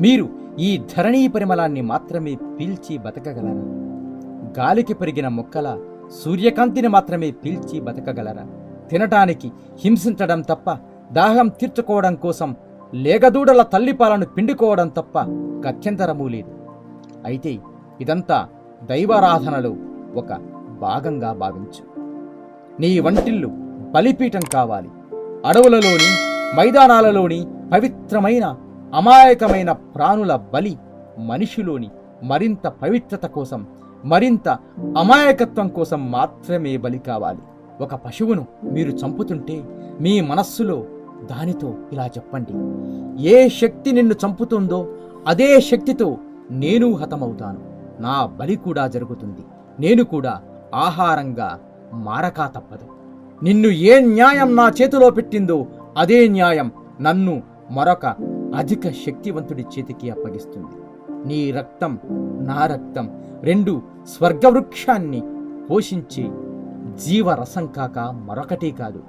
మీరు ఈ ధరణీ పరిమళాన్ని మాత్రమే పీల్చి బతకగలరా? గాలికి పెరిగిన మొక్కల సూర్యకాంతిని మాత్రమే పీల్చి బతకగలరా? తినటానికి హింసించడం తప్ప దాహం తీర్చుకోవడం కోసం లేగదూడల తల్లిపాలను పిండుకోవడం తప్ప గత్యంతరమూ లేదు. అయితే ఇదంతా దైవారాధనలో ఒక భాగంగా భావించు. నీ వంటిల్లు బలిపీఠం కావాలి. అడవులలోని మైదానాలలోని పవిత్రమైన అమాయకమైన ప్రాణుల బలి మనిషిలోని మరింత పవిత్రత కోసం మరింత అమాయకత్వం కోసం మాత్రమే బలి కావాలి. ఒక పశువును మీరు చంపుతుంటే మీ మనస్సులో దానితో ఇలా చెప్పండి. ఏ శక్తి నిన్ను చంపుతుందో అదే శక్తితో నేను హతమవుతాను. నా బలి కూడా జరుగుతుంది. నేను కూడా ఆహారంగా మారకా తప్పదు. నిన్ను ఏ న్యాయం నా చేతిలో పెట్టిందో అదే న్యాయం నన్ను మరొక అధిక శక్తివంతుడి చేతికి అప్పగిస్తుంది. నీ రక్తం నా రక్తం రెండు స్వర్గవృక్షాన్ని పోషించి జీవరసం కాక మరొకటి కాదు.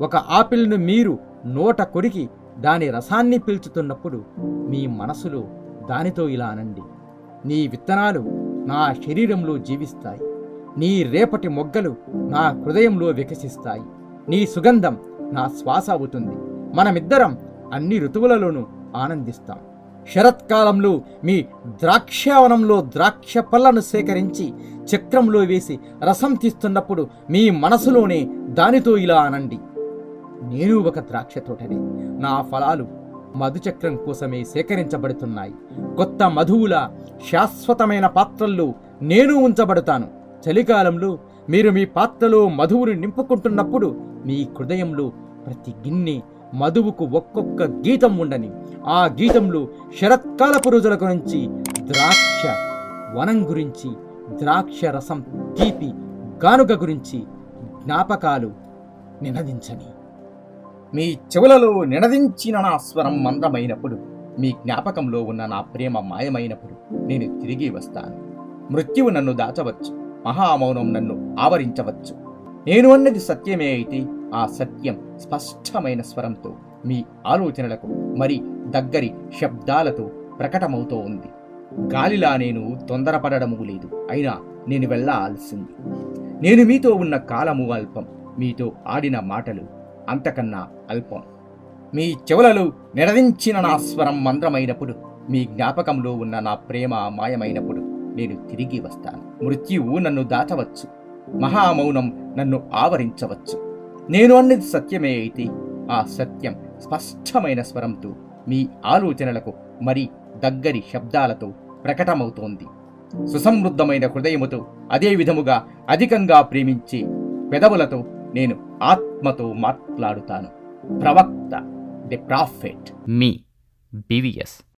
ఒక ఆపిల్ను మీరు నోట కొరికి దాని రసాన్ని పీల్చుతున్నప్పుడు మీ మనసులో దానితో ఇలా అనండి. నీ విత్తనాలు నా శరీరంలో జీవిస్తాయి. నీ రేపటి మొగ్గలు నా హృదయంలో వికసిస్తాయి. నీ సుగంధం నా శ్వాస అవుతుంది. మనమిద్దరం అన్ని ఋతువులలోనూ ఆనందిస్తాం. శరత్కాలంలో మీ ద్రాక్షావనంలో ద్రాక్ష పళ్ళను సేకరించి చక్రంలో వేసి రసం తీస్తున్నప్పుడు మీ మనసులోనే దానితో ఇలా అనండి. నేను ఒక ద్రాక్ష తోటనే. నా ఫలాలు మధుచక్రం కోసమే సేకరించబడుతున్నాయి. కొత్త మధువుల శాశ్వతమైన పాత్రల్లో నేను ఉంచబడతాను. చలికాలంలో మీరు మీ పాత్రలో మధువును నింపుకుంటున్నప్పుడు మీ హృదయంలో ప్రతి గిన్నె మధువుకు ఒక్కొక్క గీతం ఉండని. ఆ గీతంలో శరత్కాలపు రోజుల గురించి ద్రాక్ష వనం గురించి ద్రాక్ష రసం తీపి గానుగ గురించి జ్ఞాపకాలు నినదించని. మీ చెవులలో నినదించిన నా స్వరం మందమైనప్పుడు మీ జ్ఞాపకంలో ఉన్న నా ప్రేమ మాయమైనప్పుడు నేను తిరిగి వస్తాను. మృత్యువు నన్ను దాచవచ్చు మహామౌనం నన్ను ఆవరించవచ్చు. నేను అన్నది సత్యమే అయితే ఆ సత్యం స్పష్టమైన స్వరంతో మీ ఆలోచనలకు మరి దగ్గరి శబ్దాలతో ప్రకటమవుతూ ఉంది. గాలిలా నేను తొందరపడడము లేదు. అయినా నేను వెళ్ళాల్సింది నేను మీతో ఉన్న కాలము అల్పం. మీతో ఆడిన మాటలు అంతకన్నా అల్పం. మీ చెవులలో నిరదించిన నా స్వరం మంద్రమైనప్పుడు మీ జ్ఞాపకంలో ఉన్న నా ప్రేమ మాయమైనప్పుడు నేను తిరిగి వస్తాను. మృత్యువు నన్ను దాచవచ్చు మహామౌనం నన్ను ఆవరించవచ్చు. నేను అన్నది సత్యమే అయితే. ఆ సత్యం స్పష్టమైన స్వరంతో మీ ఆలోచనలకు మరి దగ్గరి శబ్దాలతో ప్రకటమవుతోంది. సుసమృద్ధమైన హృదయముతో అదే విధముగా అధికంగా ప్రేమించే పెదవులతో నేను ఆత్మతో మాట్లాడుతాను. ప్రవక్త ది ప్రాఫెట్. Me BVS.